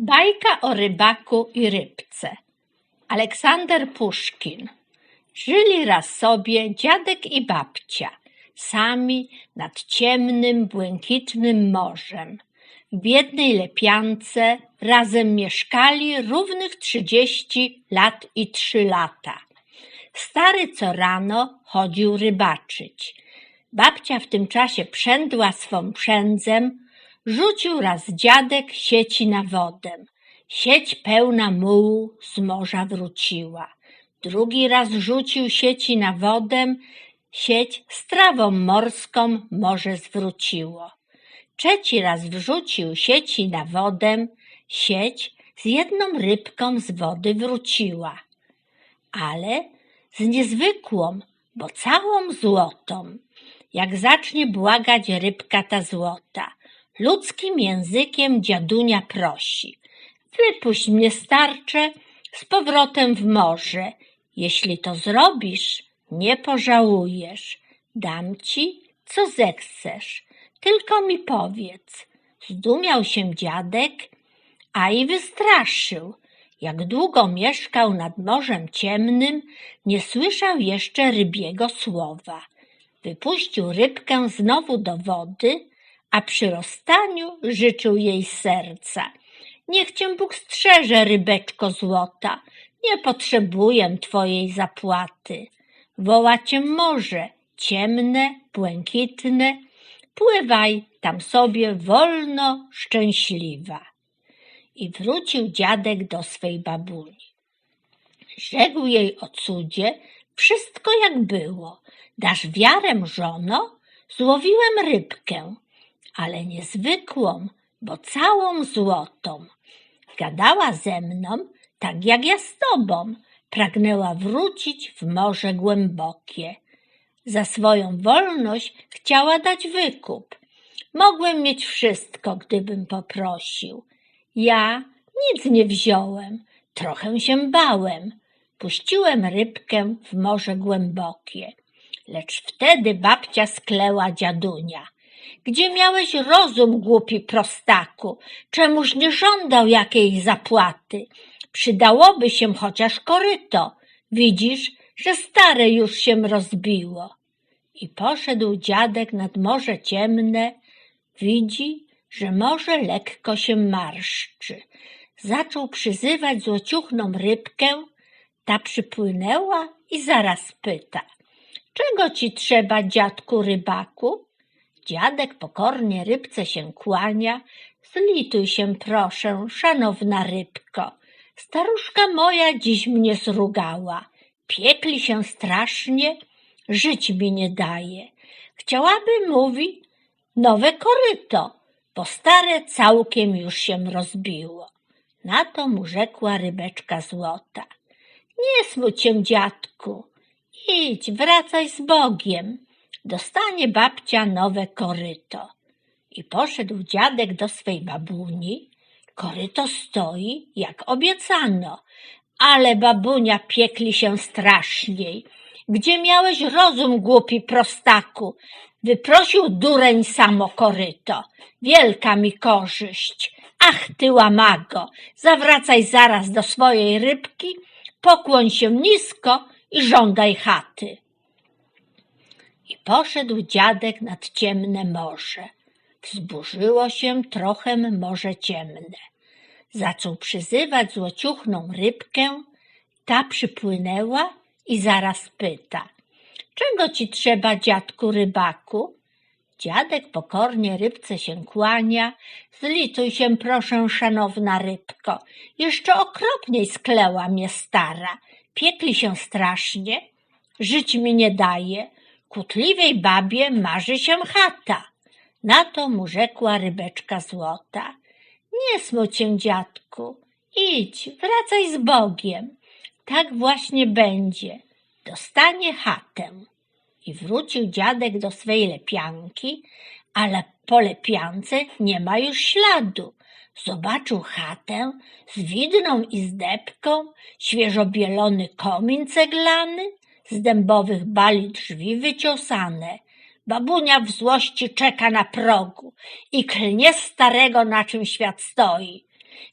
Bajka o rybaku i rybce. Aleksander Puszkin. Żyli raz sobie dziadek i babcia, sami nad ciemnym, błękitnym morzem. W biednej lepiance razem mieszkali równych trzydzieści lat i trzy lata. Stary co rano chodził rybaczyć. Babcia w tym czasie przędła swą przędzem, rzucił raz dziadek sieci na wodę. Sieć pełna mułu z morza wróciła. Drugi raz rzucił sieci na wodę, sieć z trawą morską morze zwróciło. Trzeci raz wrzucił sieci na wodę, sieć z jedną rybką z wody wróciła. Ale z niezwykłą, bo całą złotą. Jak zacznie błagać rybka ta złota, ludzkim językiem dziadunia prosi. Wypuść mnie starcze z powrotem w morze. Jeśli to zrobisz, nie pożałujesz. Dam ci, co zechcesz. Tylko mi powiedz. Zdumiał się dziadek, a i wystraszył. Jak długo mieszkał nad Morzem Ciemnym, nie słyszał jeszcze rybiego słowa. Wypuścił rybkę znowu do wody, a przy rozstaniu życzył jej serca. Niech cię Bóg strzeże, rybeczko złota, nie potrzebuję twojej zapłaty. Woła cię morze, ciemne, błękitne, pływaj tam sobie wolno, szczęśliwa. I wrócił dziadek do swej babuni. Rzekł jej o cudzie wszystko jak było. Dasz wiarę, żono? Złowiłem rybkę, ale niezwykłą, bo całą złotą. Gadała ze mną, tak jak ja z tobą. Pragnęła wrócić w morze głębokie. Za swoją wolność chciała dać wykup. Mogłem mieć wszystko, gdybym poprosił. Ja nic nie wziąłem, trochę się bałem. Puściłem rybkę w morze głębokie. Lecz wtedy babcia skleła dziadunia. Gdzie miałeś rozum, głupi prostaku? Czemuż nie żądał jakiej zapłaty? Przydałoby się chociaż koryto. Widzisz, że stare już się rozbiło. I poszedł dziadek nad morze ciemne. Widzi, że morze lekko się marszczy. Zaczął przyzywać złociuchną rybkę. Ta przypłynęła i zaraz pyta. Czego ci trzeba, dziadku rybaku? Dziadek pokornie rybce się kłania. Zlituj się, proszę, szanowna rybko. Staruszka moja dziś mnie zrugała. Piekli się strasznie, żyć mi nie daje. Chciałaby, mówi, nowe koryto, bo stare całkiem już się rozbiło. Na to mu rzekła rybeczka złota. Nie smuć się, dziadku, idź, wracaj z Bogiem. Dostanie babcia nowe koryto. I poszedł dziadek do swej babuni. Koryto stoi, jak obiecano, ale babunia piekli się straszniej. Gdzie miałeś rozum, głupi prostaku? Wyprosił dureń samo koryto. Wielka mi korzyść. Ach, ty łamago, zawracaj zaraz do swojej rybki, pokłoń się nisko i żądaj chaty. I poszedł dziadek nad ciemne morze. Wzburzyło się trochę morze ciemne. Zaczął przyzywać złociuchną rybkę, ta przypłynęła i zaraz pyta. Czego ci trzeba, dziadku rybaku? Dziadek pokornie rybce się kłania. Zlituj się, proszę, szanowna rybko. Jeszcze okropniej skleła mnie stara. Piekli się strasznie. Żyć mi nie daje. Kutliwej babie marzy się chata. Na to mu rzekła rybeczka złota. Nie smuć się, dziadku. Idź, wracaj z Bogiem. Tak właśnie będzie. Dostanie chatę. I wrócił dziadek do swej lepianki, ale po lepiance nie ma już śladu. Zobaczył chatę z widną izdebką, świeżo bielony komin ceglany, z dębowych bali drzwi wyciosane. Babunia w złości czeka na progu i klnie starego, na czym świat stoi.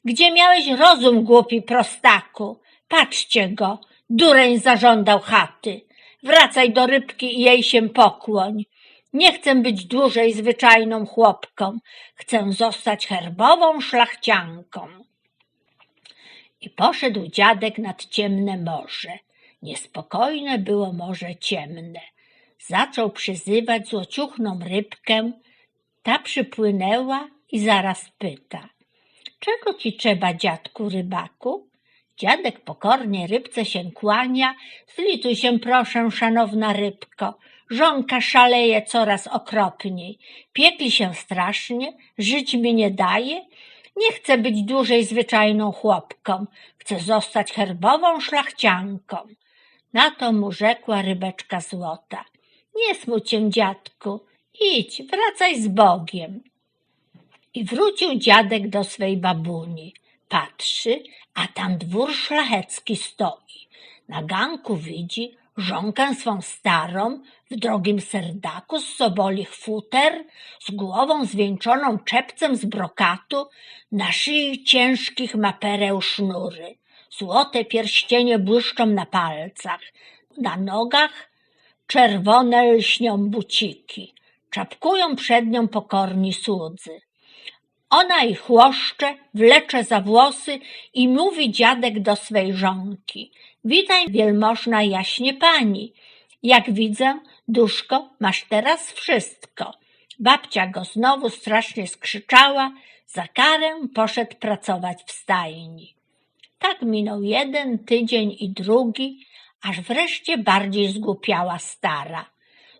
Gdzie miałeś rozum, głupi prostaku? Patrzcie go, dureń zażądał chaty. Wracaj do rybki i jej się pokłoń. Nie chcę być dłużej zwyczajną chłopką. Chcę zostać herbową szlachcianką. I poszedł dziadek nad ciemne morze. Niespokojne było morze ciemne. Zaczął przyzywać złociuchną rybkę. Ta przypłynęła i zaraz pyta. Czego ci trzeba, dziadku rybaku? Dziadek pokornie rybce się kłania. Zlituj się proszę, szanowna rybko. Żonka szaleje coraz okropniej. Piekli się strasznie, żyć mi nie daje. Nie chcę być dłużej zwyczajną chłopką. Chcę zostać herbową szlachcianką. Na to mu rzekła rybeczka złota. Nie smuć się, dziadku. Idź, wracaj z Bogiem. I wrócił dziadek do swej babuni. Patrzy, a tam dwór szlachecki stoi. Na ganku widzi żonkę swą starą, w drogim serdaku z sobolich futer, z głową zwieńczoną czepcem z brokatu, na szyi ciężkich ma pereł sznury. Złote pierścienie błyszczą na palcach, na nogach czerwone lśnią buciki. Czapkują przed nią pokorni słudzy. Ona ich chłoszcze, wlecze za włosy i mówi dziadek do swej żonki. Witaj, wielmożna jaśnie pani. Jak widzę, duszko, masz teraz wszystko. Babcia go znowu strasznie skrzyczała, za karę poszedł pracować w stajni. Tak minął jeden tydzień i drugi, aż wreszcie bardziej zgłupiała stara.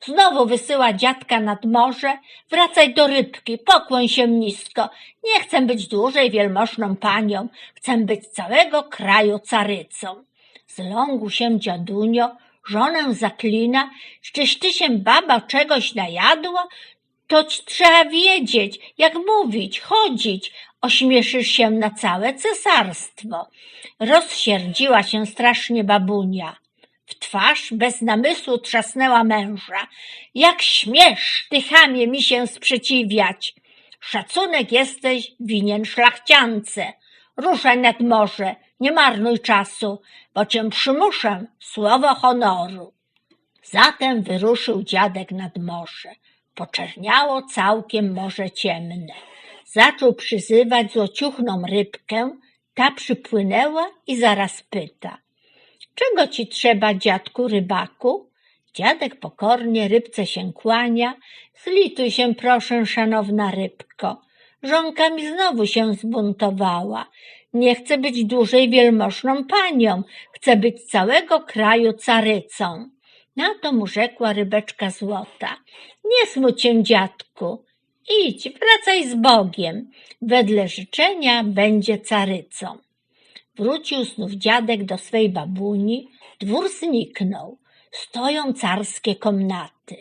Znowu wysyła dziadka nad morze, wracaj do rybki, pokłoń się nisko. Nie chcę być dłużej wielmożną panią, chcę być całego kraju carycą. Zląkł się dziadunio, żonę zaklina, czyś ty się baba czegoś najadła? To trzeba wiedzieć, jak mówić, chodzić, ośmieszysz się na całe cesarstwo. Rozsierdziła się strasznie babunia. W twarz bez namysłu trzasnęła męża. Jak śmiesz, ty chamie, mi się sprzeciwiać. Szacunek jesteś winien szlachciance. Ruszaj nad morze, nie marnuj czasu, bo cię przymuszę, słowo honoru. Zatem wyruszył dziadek nad morze. Poczerniało całkiem morze ciemne. Zaczął przyzywać złociuchną rybkę, ta przypłynęła i zaraz pyta. Czego ci trzeba, dziadku rybaku? Dziadek pokornie rybce się kłania. Zlituj się, proszę, szanowna rybko. Żonka mi znowu się zbuntowała. Nie chcę być dłużej wielmożną panią. Chcę być całego kraju carycą. Na to mu rzekła rybeczka złota. Nie smuć się, dziadku. Idź, wracaj z Bogiem. Wedle życzenia będzie carycą. Wrócił znów dziadek do swej babuni, dwór zniknął. Stoją carskie komnaty.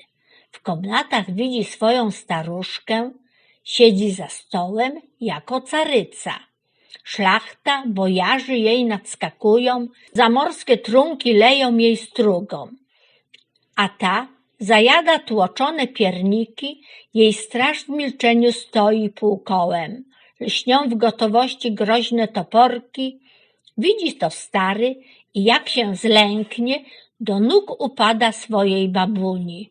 W komnatach widzi swoją staruszkę, siedzi za stołem jako caryca. Szlachta, bojarzy jej nadskakują, zamorskie trunki leją jej strugą. A ta zajada tłoczone pierniki, jej straż w milczeniu stoi półkołem. Lśnią w gotowości groźne toporki, Widzi to stary i jak się zlęknie, do nóg upada swojej babuni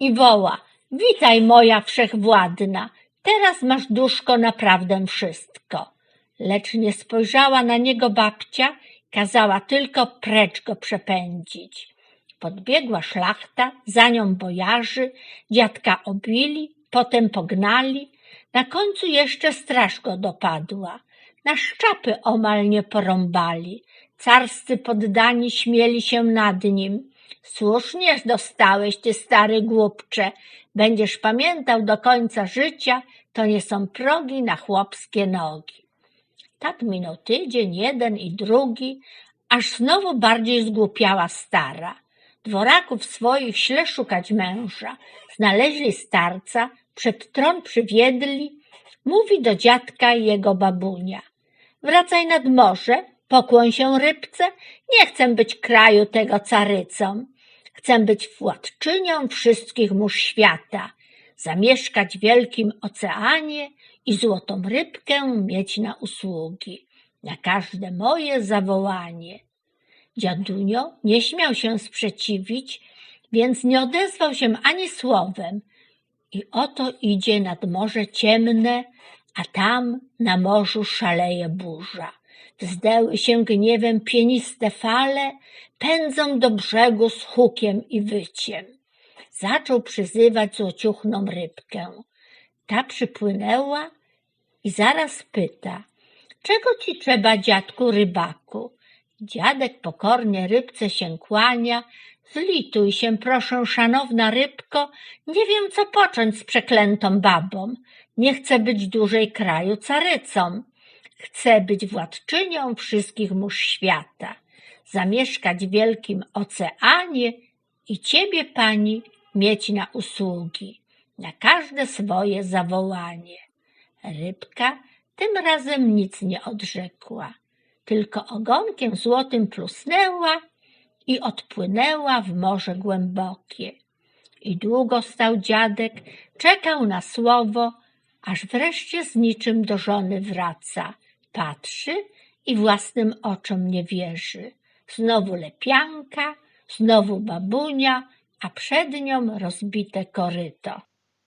i woła: Witaj, moja wszechwładna, teraz masz duszko naprawdę wszystko. Lecz nie spojrzała na niego babcia, kazała tylko precz go przepędzić. Podbiegła szlachta, za nią bojarzy, dziadka obili, potem pognali, na końcu jeszcze straż go dopadła na szczapy omal nie porąbali. Carscy poddani śmieli się nad nim. Słusznie dostałeś, ty stary głupcze. Będziesz pamiętał do końca życia, to nie są progi na chłopskie nogi. Tak minął tydzień, jeden i drugi, aż znowu bardziej zgłupiała stara. Dworaków swoich śle szukać męża. Znaleźli starca, przed tron przywiedli, mówi do dziadka jego babunia. Wracaj nad morze, pokłoń się rybce, nie chcę być kraju tego carycą. Chcę być władczynią wszystkich mórz świata, zamieszkać w wielkim oceanie i złotą rybkę mieć na usługi, na każde moje zawołanie. Dziadunio nie śmiał się sprzeciwić, więc nie odezwał się ani słowem. I oto idzie nad morze ciemne, a tam na morzu szaleje burza. Wzdeły się gniewem pieniste fale, pędzą do brzegu z hukiem i wyciem. Zaczął przyzywać złociuchną rybkę. Ta przypłynęła i zaraz pyta, czego ci trzeba, dziadku rybaku? Dziadek pokornie rybce się kłania, zlituj się, proszę, szanowna rybko, nie wiem, co począć z przeklętą babą. Nie chcę być dłużej kraju carycą. Chcę być władczynią wszystkich mórz świata, zamieszkać w wielkim oceanie i ciebie, pani, mieć na usługi, na każde swoje zawołanie. Rybka tym razem nic nie odrzekła, tylko ogonkiem złotym plusnęła i odpłynęła w morze głębokie. I długo stał dziadek, czekał na słowo, aż wreszcie z niczym do żony wraca. Patrzy i własnym oczom nie wierzy. Znowu lepianka, znowu babunia, a przed nią rozbite koryto.